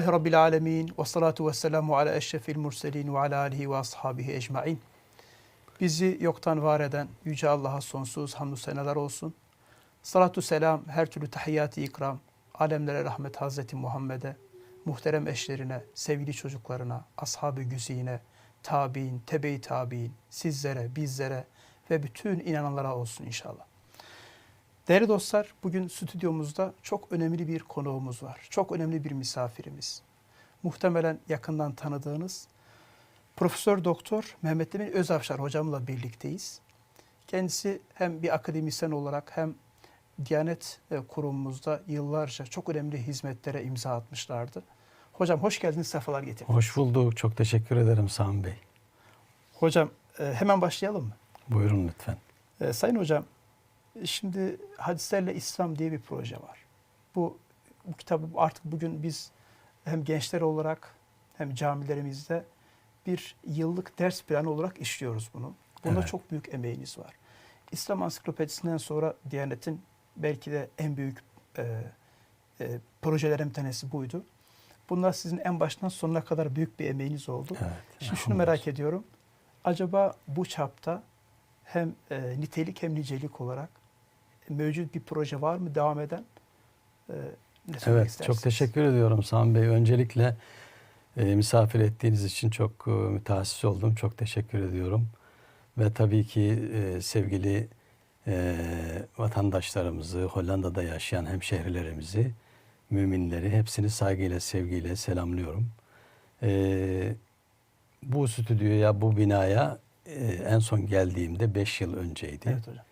Elhamdülillahi Rabbil alemin. Ve salatu ve selamu ala eşrefil murselin ve ala alihi ve ashabihi ecmain. Bizi yoktan var eden Yüce Allah'a sonsuz hamdü seneler olsun. Salatu selam, her türlü tahiyyatı ikram, alemlere rahmet Hazreti Muhammed'e, muhterem eşlerine, sevgili çocuklarına, ashab-ı güzine, tabi'in, tebe-i tabi'in, sizlere, bizlere ve bütün inananlara olsun inşallah. Değerli dostlar, bugün stüdyomuzda çok önemli bir konuğumuz var. Çok önemli bir misafirimiz. Muhtemelen yakından tanıdığınız Profesör Doktor Mehmet Emin Özavşar hocamla birlikteyiz. Kendisi hem bir akademisyen olarak hem Diyanet e, kurumumuzda yıllarca çok önemli hizmetlere imza atmışlardı. Hocam hoş geldiniz, sefalar getirdiniz. Hoş bulduk. Çok teşekkür ederim Sami Bey. Hocam e, hemen başlayalım mı? Buyurun lütfen. E, Sayın hocam, şimdi Hadislerle İslam diye bir proje var. Bu, bu kitabı artık bugün biz hem gençler olarak hem camilerimizde bir yıllık ders planı olarak işliyoruz bunu. Bunda Evet. çok büyük emeğiniz var. İslam Ansiklopedisinden sonra Diyanet'in belki de en büyük e, e, projelerin bir tanesi buydu. Bunlar sizin en baştan sonuna kadar büyük bir emeğiniz oldu. Evet. Şimdi şunu merak ediyorum. Acaba bu çapta hem e, nitelik hem nicelik olarak mevcut bir proje var mı devam eden? E, ne Evet, istersiniz? çok teşekkür ediyorum Sami Bey. Öncelikle e, misafir ettiğiniz için çok e, mütehassıs oldum. Çok teşekkür ediyorum. Ve tabii ki e, sevgili e, vatandaşlarımızı, Hollanda'da yaşayan hemşehrilerimizi, müminleri hepsini saygıyla, sevgiyle selamlıyorum. E, bu stüdyoya, bu binaya e, en son geldiğimde 5 yıl önceydi. Evet hocam.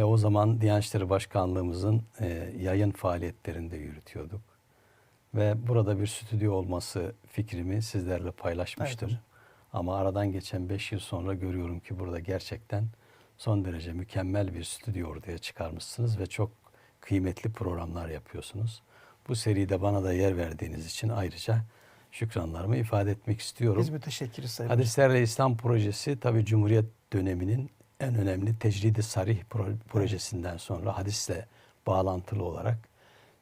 Ve o zaman Diyanet İşleri Başkanlığımızın e, yayın faaliyetlerinde yürütüyorduk. Ve burada bir stüdyo olması fikrimi sizlerle paylaşmıştım. Evet. Ama aradan geçen 5 yıl sonra görüyorum ki burada gerçekten son derece mükemmel bir stüdyo ortaya çıkarmışsınız ve çok kıymetli programlar yapıyorsunuz. Bu seride bana da yer verdiğiniz için ayrıca şükranlarımı ifade etmek istiyorum. Biz müteşekkiriz Sayın. Hadislerle İslam projesi tabi Cumhuriyet döneminin en önemli tecridi sarih pro- projesinden sonra hadisle bağlantılı olarak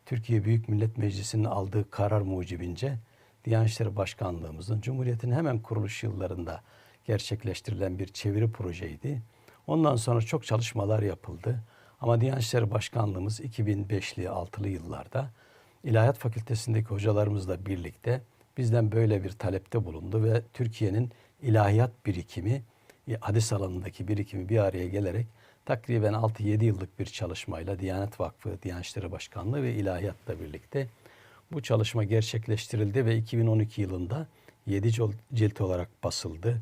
Türkiye Büyük Millet Meclisi'nin aldığı karar mucibince Diyanet İşleri Başkanlığımızın Cumhuriyet'in hemen kuruluş yıllarında gerçekleştirilen bir çeviri projeydi. Ondan sonra çok çalışmalar yapıldı. Ama Diyanet İşleri Başkanlığımız 2005'li 6'lı yıllarda İlahiyat Fakültesindeki hocalarımızla birlikte bizden böyle bir talepte bulundu ve Türkiye'nin ilahiyat birikimi, hadis alanındaki birikimi bir araya gelerek takriben 6-7 yıllık bir çalışmayla Diyanet Vakfı, Diyanet İşleri Başkanlığı ve ilahiyatla birlikte bu çalışma gerçekleştirildi ve 2012 yılında 7 cil- cilt olarak basıldı.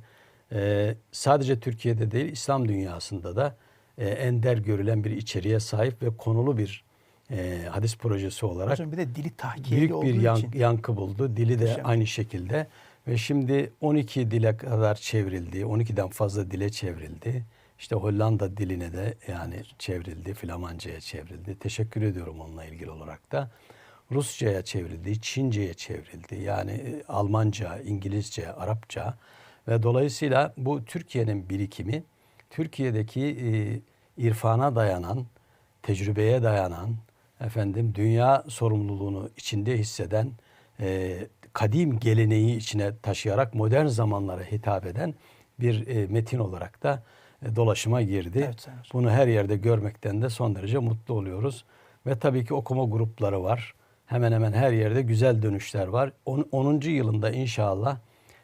Ee, sadece Türkiye'de değil İslam dünyasında da e, ender görülen bir içeriğe sahip ve konulu bir e, hadis projesi olarak Hocam bir de dili tahkiyeli büyük bir yan- için. yankı buldu. Dili de Muhteşem. aynı şekilde ve şimdi 12 dile kadar çevrildi. 12'den fazla dile çevrildi. İşte Hollanda diline de yani çevrildi, Flamanca'ya çevrildi. Teşekkür ediyorum onunla ilgili olarak da. Rusça'ya çevrildi, Çince'ye çevrildi. Yani e, Almanca, İngilizce, Arapça ve dolayısıyla bu Türkiye'nin birikimi Türkiye'deki e, irfana dayanan, tecrübeye dayanan, efendim dünya sorumluluğunu içinde hisseden, e, kadim geleneği içine taşıyarak modern zamanlara hitap eden bir e, metin olarak da e, dolaşıma girdi. Evet. Bunu her yerde görmekten de son derece mutlu oluyoruz. Ve tabii ki okuma grupları var. Hemen hemen her yerde güzel dönüşler var. On- 10. yılında inşallah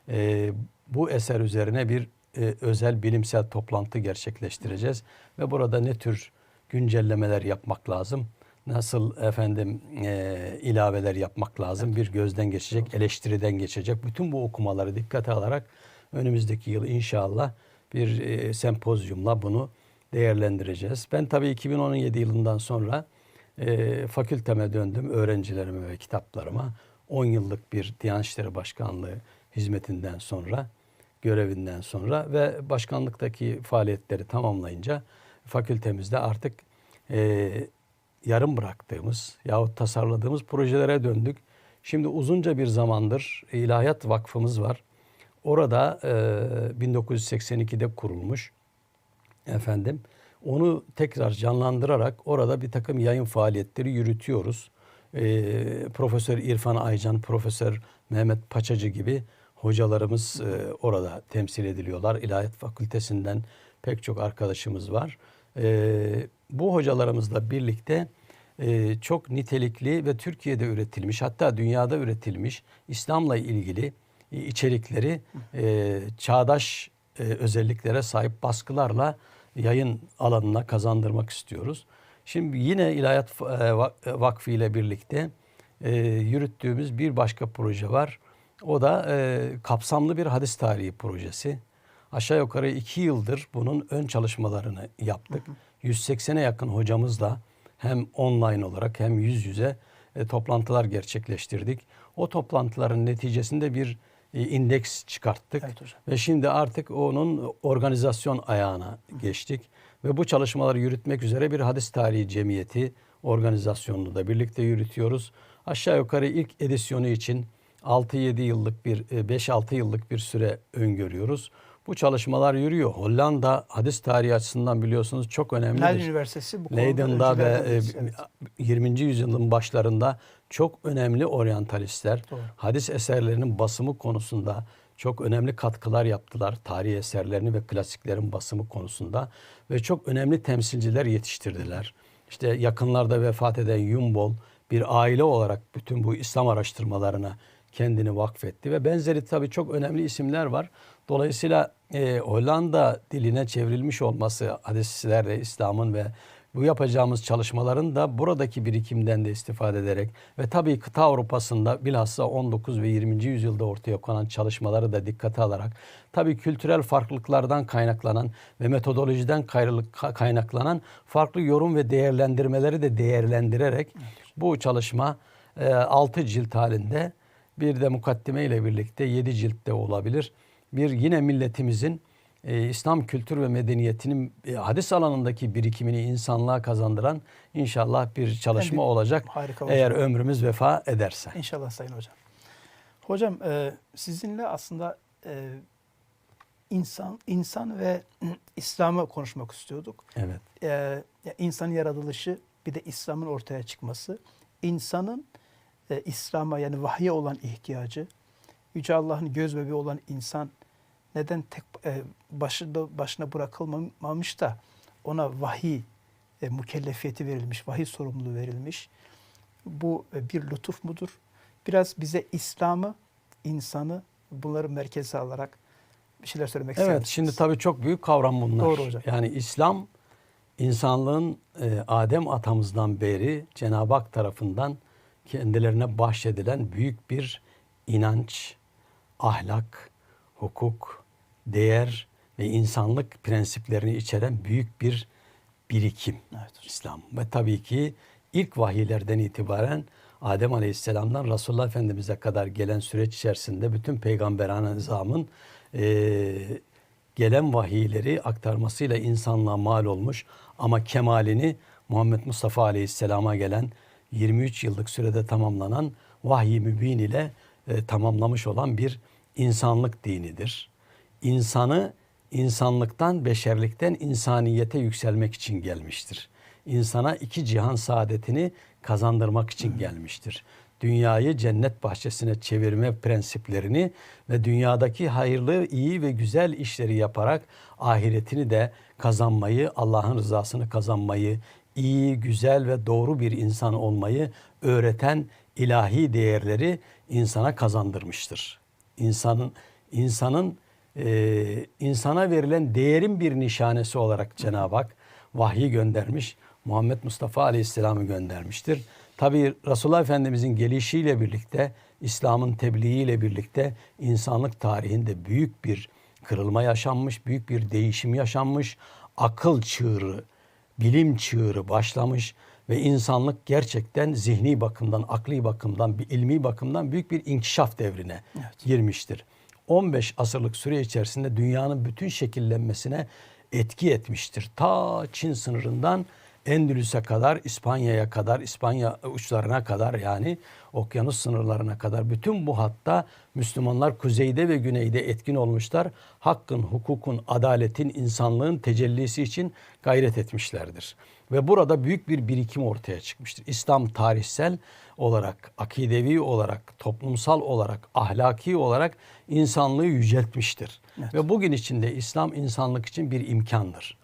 e, bu eser üzerine bir e, özel bilimsel toplantı gerçekleştireceğiz. Ve burada ne tür güncellemeler yapmak lazım? Nasıl efendim e, ilaveler yapmak lazım? Bir gözden geçecek, eleştiriden geçecek. Bütün bu okumaları dikkate alarak önümüzdeki yıl inşallah bir e, sempozyumla bunu değerlendireceğiz. Ben tabii 2017 yılından sonra e, fakülteme döndüm, öğrencilerime ve kitaplarıma. 10 yıllık bir Diyanet İşleri Başkanlığı hizmetinden sonra, görevinden sonra ve başkanlıktaki faaliyetleri tamamlayınca fakültemizde artık e, yarım bıraktığımız yahut tasarladığımız projelere döndük. Şimdi uzunca bir zamandır İlahiyat Vakfımız var. Orada e, 1982'de kurulmuş efendim. Onu tekrar canlandırarak orada bir takım yayın faaliyetleri yürütüyoruz. e, Profesör İrfan Aycan, Profesör Mehmet Paçacı gibi hocalarımız e, orada temsil ediliyorlar. İlahiyat Fakültesinden pek çok arkadaşımız var. E, bu hocalarımızla birlikte e, çok nitelikli ve Türkiye'de üretilmiş hatta dünyada üretilmiş İslam'la ilgili e, içerikleri e, çağdaş e, özelliklere sahip baskılarla yayın alanına kazandırmak istiyoruz. Şimdi yine İlahiyat e, Vak- Vakfı ile birlikte e, yürüttüğümüz bir başka proje var. O da e, kapsamlı bir hadis tarihi projesi. Aşağı yukarı iki yıldır bunun ön çalışmalarını yaptık. 180'e yakın hocamızla hem online olarak hem yüz yüze e, toplantılar gerçekleştirdik. O toplantıların neticesinde bir e, indeks çıkarttık. Evet hocam. Ve şimdi artık onun organizasyon ayağına geçtik. Ve bu çalışmaları yürütmek üzere bir hadis tarihi cemiyeti organizasyonunu da birlikte yürütüyoruz. Aşağı yukarı ilk edisyonu için 6-7 yıllık bir, 5-6 yıllık bir süre öngörüyoruz. Bu çalışmalar yürüyor. Hollanda hadis tarihi açısından biliyorsunuz çok önemlidir. Leiden Üniversitesi bu konuda Leiden'da ve evet. 20. yüzyılın başlarında çok önemli oryantalistler Doğru. hadis eserlerinin basımı konusunda çok önemli katkılar yaptılar. Tarihi eserlerini ve klasiklerin basımı konusunda ve çok önemli temsilciler yetiştirdiler. İşte yakınlarda vefat eden Yumbol bir aile olarak bütün bu İslam araştırmalarına kendini vakfetti ve benzeri tabii çok önemli isimler var. Dolayısıyla e, Hollanda diline çevrilmiş olması hadislerle İslam'ın ve bu yapacağımız çalışmaların da buradaki birikimden de istifade ederek ve tabii kıta Avrupa'sında bilhassa 19 ve 20. yüzyılda ortaya konan çalışmaları da dikkate alarak tabii kültürel farklılıklardan kaynaklanan ve metodolojiden kaynaklanan farklı yorum ve değerlendirmeleri de değerlendirerek bu çalışma 6 cilt halinde bir de mukaddime ile birlikte 7 ciltte olabilir. Bir yine milletimizin e, İslam kültür ve medeniyetinin e, hadis alanındaki birikimini insanlığa kazandıran inşallah bir çalışma bir- olacak. harika Eğer hocam. ömrümüz vefa ederse. İnşallah Sayın Hocam. Hocam e, sizinle aslında e, insan insan ve İslam'ı konuşmak istiyorduk. Evet. E, insanın yaratılışı bir de İslam'ın ortaya çıkması. insanın e, İslam'a yani vahye olan ihtiyacı. Yüce Allah'ın göz bebeği olan insan neden tek e, başında başına bırakılmamış da ona vahiy e, mükellefiyeti verilmiş, vahiy sorumluluğu verilmiş. Bu e, bir lütuf mudur? Biraz bize İslam'ı, insanı bunları merkeze alarak bir şeyler söylemek ister Evet şimdi tabii çok büyük kavram bunlar. Doğru hocam. Yani İslam insanlığın e, Adem atamızdan beri Cenab-ı Hak tarafından kendilerine bahşedilen büyük bir inanç, ahlak, hukuk, değer ve insanlık prensiplerini içeren büyük bir birikim Evet. İslam. Ve tabii ki ilk vahiylerden itibaren Adem Aleyhisselam'dan Resulullah Efendimiz'e kadar gelen süreç içerisinde bütün peygamberane nizamın eee, gelen vahiyleri aktarmasıyla insanlığa mal olmuş ama kemalini Muhammed Mustafa Aleyhisselam'a gelen 23 yıllık sürede tamamlanan vahiy mübin ile e, tamamlamış olan bir insanlık dinidir. İnsanı insanlıktan, beşerlikten insaniyete yükselmek için gelmiştir. İnsana iki cihan saadetini kazandırmak için gelmiştir. Dünyayı cennet bahçesine çevirme prensiplerini ve dünyadaki hayırlı, iyi ve güzel işleri yaparak ahiretini de kazanmayı, Allah'ın rızasını kazanmayı, iyi, güzel ve doğru bir insan olmayı öğreten ilahi değerleri insana kazandırmıştır. İnsanın insanın e, insana verilen değerin bir nişanesi olarak Cenab-ı Hak vahyi göndermiş. Muhammed Mustafa Aleyhisselam'ı göndermiştir. Tabi Resulullah Efendimizin gelişiyle birlikte, İslam'ın tebliğiyle birlikte insanlık tarihinde büyük bir kırılma yaşanmış, büyük bir değişim yaşanmış. Akıl çığırı, bilim çığırı başlamış ve insanlık gerçekten zihni bakımdan, akli bakımdan, bir ilmi bakımdan büyük bir inkişaf devrine girmiştir. 15 asırlık süre içerisinde dünyanın bütün şekillenmesine etki etmiştir. Ta Çin sınırından Endülüs'e kadar, İspanya'ya kadar, İspanya uçlarına kadar yani okyanus sınırlarına kadar bütün bu hatta Müslümanlar kuzeyde ve güneyde etkin olmuşlar. Hakkın, hukukun, adaletin, insanlığın tecellisi için gayret etmişlerdir. Ve burada büyük bir birikim ortaya çıkmıştır. İslam tarihsel olarak, akidevi olarak, toplumsal olarak, ahlaki olarak insanlığı yüceltmiştir. Evet. Ve bugün içinde İslam insanlık için bir imkandır.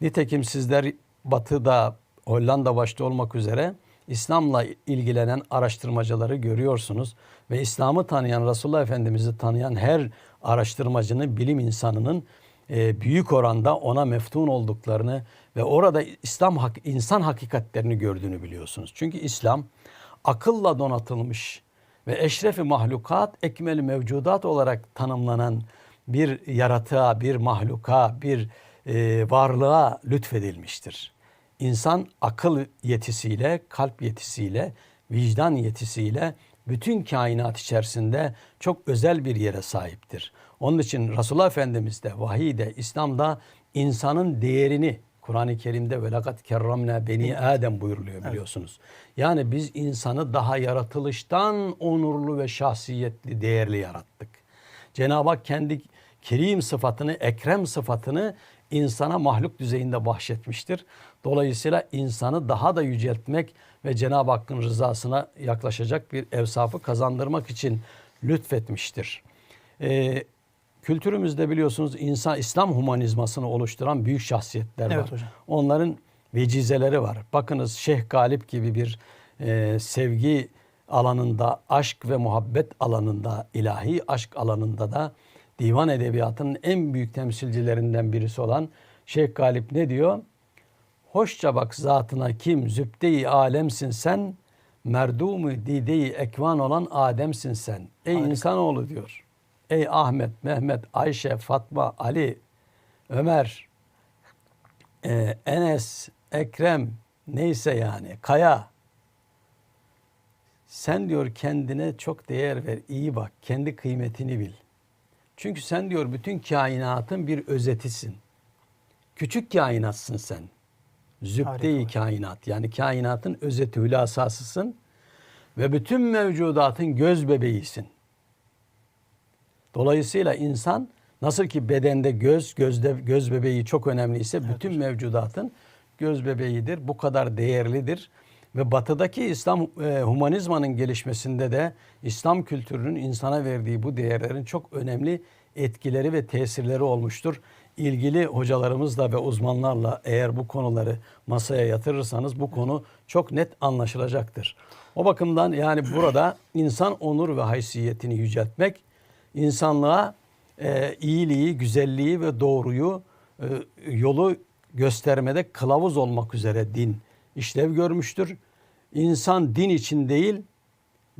Nitekim sizler Batı'da Hollanda başta olmak üzere İslam'la ilgilenen araştırmacıları görüyorsunuz ve İslam'ı tanıyan Resulullah Efendimiz'i tanıyan her araştırmacının, bilim insanının e, büyük oranda ona meftun olduklarını ve orada İslam hak, insan hakikatlerini gördüğünü biliyorsunuz. Çünkü İslam akılla donatılmış ve eşrefi mahlukat, ekmeli mevcudat olarak tanımlanan bir yaratığa, bir mahluka, bir e, varlığa lütfedilmiştir. İnsan akıl yetisiyle, kalp yetisiyle, vicdan yetisiyle bütün kainat içerisinde çok özel bir yere sahiptir. Onun için Resulullah Efendimiz de, vahiyde, İslam'da insanın değerini Kur'an-ı Kerim'de ve lakat kerramna beni Adem buyuruluyor biliyorsunuz. Yani biz insanı daha yaratılıştan onurlu ve şahsiyetli, değerli yarattık. Cenab-ı Hak kendi kerim sıfatını, ekrem sıfatını insana mahluk düzeyinde bahşetmiştir. Dolayısıyla insanı daha da yüceltmek ve Cenab-ı Hakk'ın rızasına yaklaşacak bir evsafı kazandırmak için lütfetmiştir. Ee, kültürümüzde biliyorsunuz insan İslam humanizmasını oluşturan büyük şahsiyetler Evet var. hocam. Onların vecizeleri var. Bakınız Şeyh Galip gibi bir e, sevgi alanında, aşk ve muhabbet alanında, ilahi aşk alanında da divan edebiyatının en büyük temsilcilerinden birisi olan Şeyh Galip ne diyor? Hoşça bak zatına kim zübde-i alemsin sen, merdumu dide-i ekvan olan Adem'sin sen. Ey Harika. insanoğlu diyor. Ey Ahmet, Mehmet, Ayşe, Fatma, Ali, Ömer, e, Enes, Ekrem neyse yani Kaya. Sen diyor kendine çok değer ver, iyi bak, kendi kıymetini bil. Çünkü sen diyor bütün kainatın bir özetisin. Küçük kainatsın sen. Zübde-i kainat yani kainatın özeti hülasasısın ve bütün mevcudatın göz bebeğisin. Dolayısıyla insan nasıl ki bedende göz, gözde göz bebeği çok önemliyse bütün mevcudatın göz bebeğidir. Bu kadar değerlidir. Ve batıdaki İslam e, humanizmanın gelişmesinde de İslam kültürünün insana verdiği bu değerlerin çok önemli etkileri ve tesirleri olmuştur. İlgili hocalarımızla ve uzmanlarla eğer bu konuları masaya yatırırsanız bu konu çok net anlaşılacaktır. O bakımdan yani burada insan onur ve haysiyetini yüceltmek, insanlığa e, iyiliği, güzelliği ve doğruyu e, yolu göstermede kılavuz olmak üzere din işlev görmüştür. İnsan din için değil,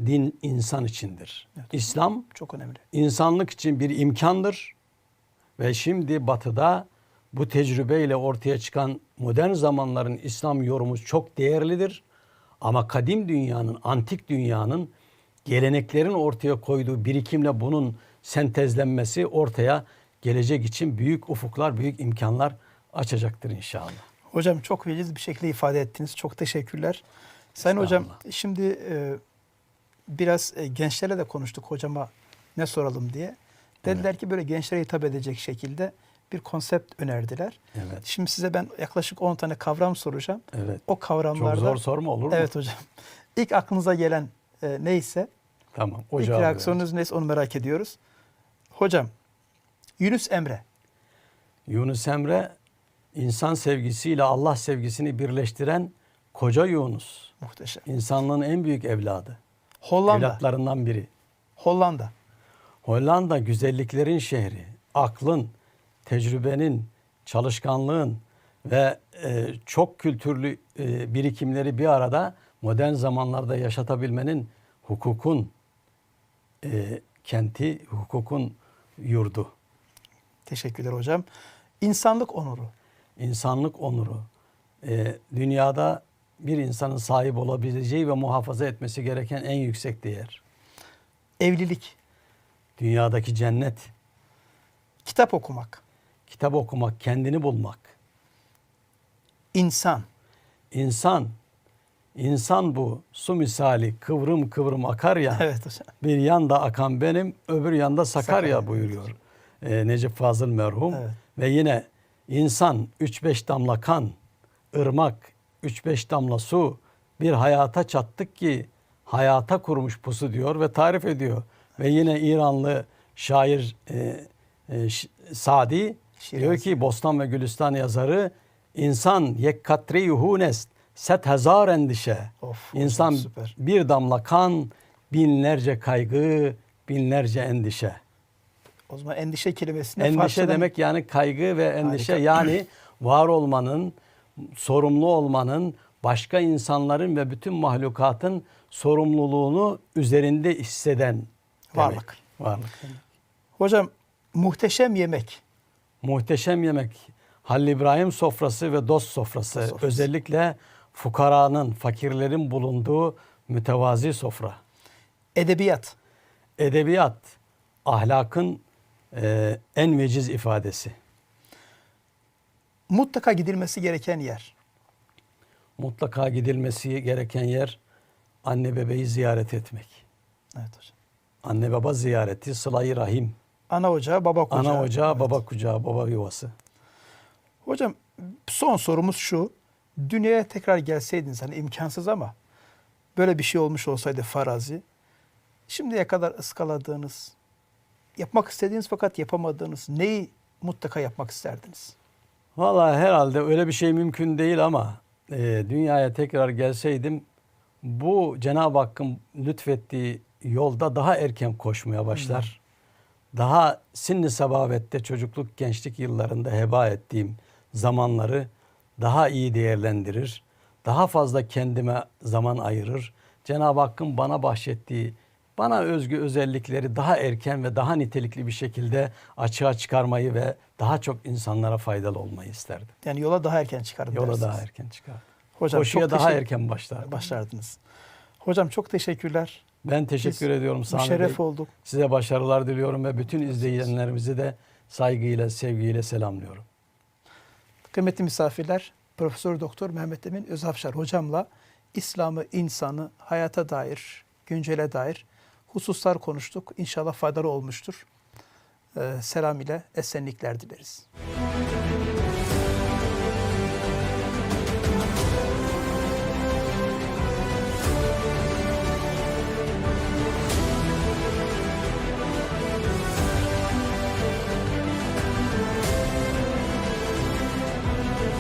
din insan içindir. İslam Çok önemli. insanlık için bir imkandır. Ve şimdi batıda bu tecrübeyle ortaya çıkan modern zamanların İslam yorumu çok değerlidir. Ama kadim dünyanın, antik dünyanın geleneklerin ortaya koyduğu birikimle bunun sentezlenmesi ortaya gelecek için büyük ufuklar, büyük imkanlar açacaktır inşallah. Hocam çok veciz bir şekilde ifade ettiniz. Çok teşekkürler. Sayın hocam şimdi e, biraz e, gençlerle de konuştuk hocama ne soralım diye. Dediler ki böyle gençlere hitap edecek şekilde bir konsept önerdiler. Evet. Şimdi size ben yaklaşık 10 tane kavram soracağım. Evet. O Çok kavramlarda zor sorma olur mu? Evet hocam. İlk aklınıza gelen e, neyse, Tamam. İlk reaksiyonunuz neyse onu merak ediyoruz. Hocam, Yunus Emre. Yunus Emre insan sevgisiyle Allah sevgisini birleştiren koca Yunus. Muhteşem. İnsanlığın en büyük evladı. Hollanda. Evlatlarından biri. Hollanda. Hollanda güzelliklerin şehri. Aklın, tecrübenin, çalışkanlığın ve e, çok kültürlü e, birikimleri bir arada modern zamanlarda yaşatabilmenin hukukun e, kenti, hukukun yurdu. Teşekkürler hocam. İnsanlık onuru. İnsanlık onuru, e, dünyada bir insanın sahip olabileceği ve muhafaza etmesi gereken en yüksek değer. Evlilik. Dünyadaki cennet, Kitap okumak. kitap okumak, kendini bulmak, İnsan. insan insan bu su misali kıvrım kıvrım akar ya. Evet hocam. Bir yanda akan benim, öbür yanda Sakarya, Sakarya, buyuruyor e, Necip Fazıl merhum. Evet. Ve yine insan 3-5 damla kan, ırmak 3-5 damla su bir hayata çattık ki hayata kurmuş pusu diyor ve tarif ediyor. Ve yine İranlı şair e, e, Sadi Şirazi. diyor ki Bostan ve Gülistan yazarı insan yek katri yuhunest set hezar endişe. Of, İnsan süper. bir damla kan, binlerce kaygı, binlerce endişe. O zaman endişe kelimesini Endişe Farsçadan- demek yani kaygı ve endişe Harika. yani var olmanın, sorumlu olmanın, başka insanların ve bütün mahlukatın sorumluluğunu üzerinde hisseden. Varlık. Varlık. Hocam muhteşem yemek. Muhteşem yemek. Halil İbrahim sofrası ve dost sofrası. Dost sofrası. Özellikle fukaranın, fakirlerin bulunduğu mütevazi sofra. Edebiyat. Edebiyat, ahlakın e, en veciz ifadesi. Mutlaka gidilmesi gereken yer. Mutlaka gidilmesi gereken yer anne bebeği ziyaret etmek. Evet hocam. Anne baba ziyareti, sıla-i rahim. Ana ocağı, baba kucağı. Ana ocağı, Evet. baba kucağı, baba yuvası. Hocam son sorumuz şu. Dünyaya tekrar gelseydiniz hani imkansız ama böyle bir şey olmuş olsaydı farazi. Şimdiye kadar ıskaladığınız, yapmak istediğiniz fakat yapamadığınız neyi mutlaka yapmak isterdiniz? Vallahi herhalde öyle bir şey mümkün değil ama e, dünyaya tekrar gelseydim bu Cenab-ı Hakk'ın lütfettiği yolda daha erken koşmaya başlar. Daha sinni sabavette çocukluk gençlik yıllarında heba ettiğim zamanları daha iyi değerlendirir. Daha fazla kendime zaman ayırır. Cenab-ı Hakk'ın bana bahşettiği bana özgü özellikleri daha erken ve daha nitelikli bir şekilde açığa çıkarmayı ve daha çok insanlara faydalı olmayı isterdim. Yani yola daha erken çıkardım Yola dersiniz. daha erken çıkardım. Hocam Koşuya çok daha erken başlardım. başlardınız. Hocam çok teşekkürler. Ben teşekkür Biz ediyorum Sami Müşerref Bey. olduk. Size başarılar diliyorum ve bütün izleyenlerimizi de saygıyla, sevgiyle selamlıyorum. Kıymetli misafirler, Profesör Doktor Mehmet Emin Özafşar hocamla İslam'ı, insanı, hayata dair, güncele dair hususlar konuştuk. İnşallah faydalı olmuştur. Ee, selam ile esenlikler dileriz.